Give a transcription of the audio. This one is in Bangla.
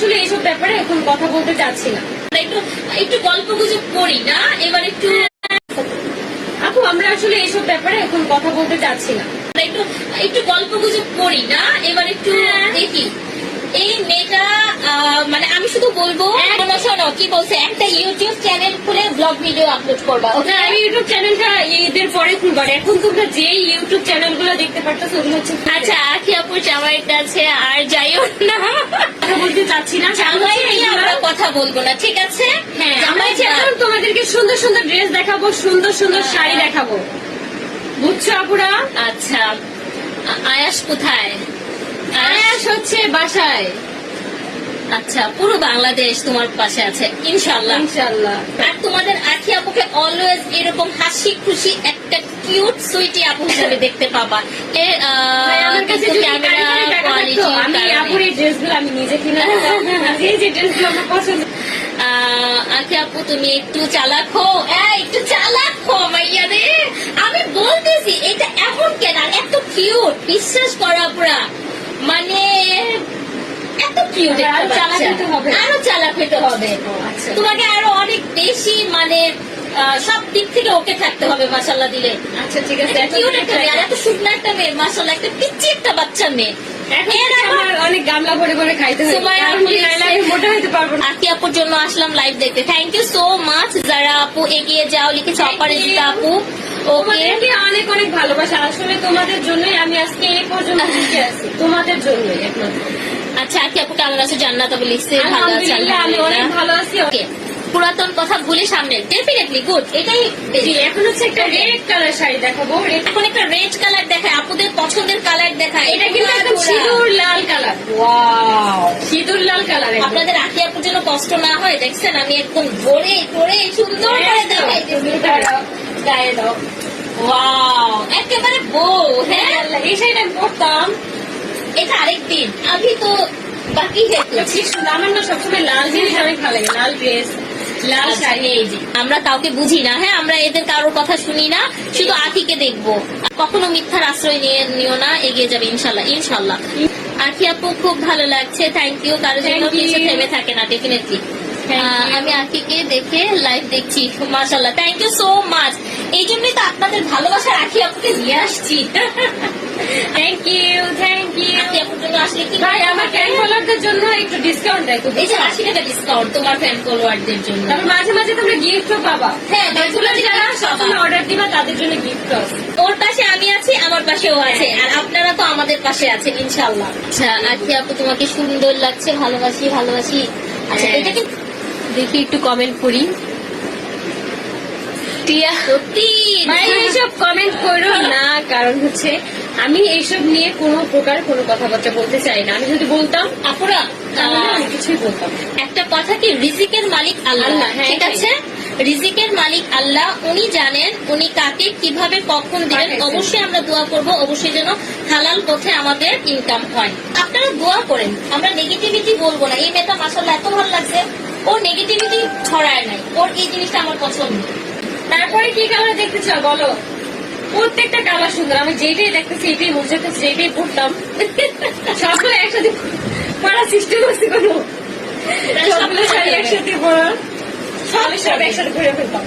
আসলে এইসব ব্যাপারে এখন কথা বলতে চাচ্ছি না। একটু একটু গল্প গুজব করি না, এবার একটু আপু, আমরা আসলে এইসব ব্যাপারে এখন কথা বলতে চাচ্ছি না। একটু একটু গল্প গুজব করি না, এবার একটু দেখি এই মেয়েটা আহ, মানে আমি শুধু বলব শোনো শোনো কি বলছে? একটা ইউটিউব চ্যানেল খুলে ব্লগ ভিডিও আপলোড করবা না আমি ইউটিউব চ্যানেলটা ঈদের পরে খুলবার। এখন তোমরা যে ইউটিউব চ্যানেলগুলো দেখতে পারতো ওগুলো হচ্ছে আচ্ছা আখি আপুর জামাইটা আছে আর যাইও না। কথা বলতে চাচ্ছি না জামাই নিয়ে আমরা কথা বলব না ঠিক আছে? হ্যাঁ জামাই এখন তোমাদেরকে সুন্দর সুন্দর ড্রেস দেখাবো সুন্দর সুন্দর হ্যাঁ। শাড়ি দেখাবো। বুঝছ আপুরা? আচ্ছা আয়াস কোথায়? আয়াস হচ্ছে বাসায়। আচ্ছা পুরো বাংলাদেশ তোমার পাশে আছে ইনশাল্লাহ ইনশাল্লাহ আর তোমাদের আখি আপুকে অলওয়েজ এরকম হাসি খুশি একটা কিউট সুইটি আপু হিসেবে দেখতে পাবা। এ আমার কাছে আমি আপুর এই ড্রেসগুলো আমি নিজে কিনে এই যে ড্রেসগুলো আমার পছন্দ। আখি আপু তুমি একটু চালাক হো একটু চালাক হো মাইয়া রে। আমি বলতেছি এটা এমন কেন এত কিউট বিশ্বাস করা পুরা মানে এত কিউট আরও চালাক হতে হবে। আরও চালাক হতে হবে। আচ্ছা। তোমাকে আরও অনেক বেশি মানে সব দিক থেকে ওকে থাকতে হবে মাসাল্লাহ দিলে। আচ্ছা ঠিক আছে কিউট একটা মেয়ে আর এত শুকনো একটা মেয়ে মাসাল্লাহ একটা পিচ্ছি একটা বাচ্চা মেয়ে। অনেক গামলা ভরে ভরে খাইতে আকি আপুর জন্য আসলাম লাইভ দেখতে। থ্যাংক ইউ সো মাচ যারা আপু এগিয়ে যাও লিখেছে অপরাজিতা আপু। ওকে অনেক অনেক ভালোবাসা। আসলে তোমাদের জন্যই আমি আজকে এই পর্যন্ত আছি। তোমাদের জন্যই একমাত্র। আচ্ছা আকি আপু কেমন আছো? জান্নাত আপু লিখছে ভালো আছে? আমি অনেক ভালো আছি। ওকে পুরাতন কথা ভুলে সামনে। ডেফিনেটলি গুড এটাই এখন হচ্ছে একটা রেড কালার শাড়ি দেখাবো। এখন একটা রেড কালার দেখায় আপুদের পছন্দের কালার দেখায়। এটা কিন্তু একদম সিঁদুর লাল কালার ওয়াও সিঁদুর লাল কালার আপনাদের আকি আপুর জন্য কষ্ট না হয় দেখছেন? আমি একদম ভরে করে সুন্দর করে দেখাই গায়ে দাও। ওয়াও একেবারে বউ হ্যাঁ? এই শাড়িটা পরতাম। এটা আরেকদিন। আমি তো বাকি হেল্প আমার না সবসময় লাল জিনিস অনেক ভালো লাগে লাল ড্রেস লাল শাড়ি। এই যে আমরা কাউকে বুঝি না হ্যাঁ আমরা এদের কারোর কথা শুনি না শুধু আখিকে দেখব। কখনো মিথ্যার আশ্রয় নিয়ে নিও না এগিয়ে যাবে ইনশাল্লাহ ইনশাল্লাহ। আখি আপু খুব ভালো লাগছে থ্যাংক ইউ কারোর জন্য কিছু থেমে থাকে না ডেফিনেটলি. আমি আখিকে দেখে লাইভ দেখছি মাশাল্লাহ থ্যাংক ইউ সো মাচ এই জন্যই তো আপনাদের ভালোবাসা রাখি আপুকে নিয়ে আসছি। থ্যাংক ইউ থ্যাংক ইউ আখি আপুর জন্য আসলে কি ভাই আমার ফ্যান ফলোয়ারদের জন্য একটু ডিসকাউন্ট দেয় এই যে আশি টাকা ডিসকাউন্ট তোমার ফ্যান ফলোয়ারদের জন্য। মাঝে মাঝে তোমরা গিফটও পাবা। হ্যাঁ, যেগুলো যারা সবসময় অর্ডার দিবা তাদের জন্য গিফট আছে। ওর পাশে আমি আছি আমার পাশেও আছে। আর আপনারা তো আমাদের পাশে আছেন ইনশাল্লাহ আচ্ছা আজকে আপু তোমাকে সুন্দর লাগছে ভালোবাসি ভালোবাসি। আচ্ছা হ্যাঁ। এটা কি দেখি একটু কমেন্ট করি। টিয়া। সত্যি? ভাই এইসব কমেন্ট করো না কারণ হচ্ছে আমি এইসব নিয়ে কোনো প্রকার কোনো কথাবার্তা বলতে চাই না। আমি যদি বলতাম আপুরা আমি কিছুই বলতাম একটা কথা কি? রিজিকের মালিক আল্লাহ। আল্লাহ, হ্যাঁ, ঠিক আছে? রিজিকের মালিক আল্লাহ। উনি জানেন উনি কাকে কীভাবে কখন দিবেন। অবশ্যই আমরা দোয়া করব অবশ্যই যেন হালাল পথে আমাদের ইনকাম হয়। আপনারা দোয়া করেন। আমরা নেগেটিভিটি বলব না। এই মেয়েটা মাসাল্লাহ এত ভালো লাগছে। ও নেগেটিভিটি ছড়ায় নাই। ওর এই জিনিসটা আমার পছন্দ। তারপরে কি কালার দেখতে চাও বলো? প্রত্যেকটা কালার সুন্দর। আমি যেটাই দেখতেছি এটাই বুঝতে যেটাই পড়তাম। সকলে একসাথে পড়ার সিস্টেম আছে কোনো? সকলে শাড়ি একসাথে পড়ার সব সব একসাথে ঘুরে ফেলতাম।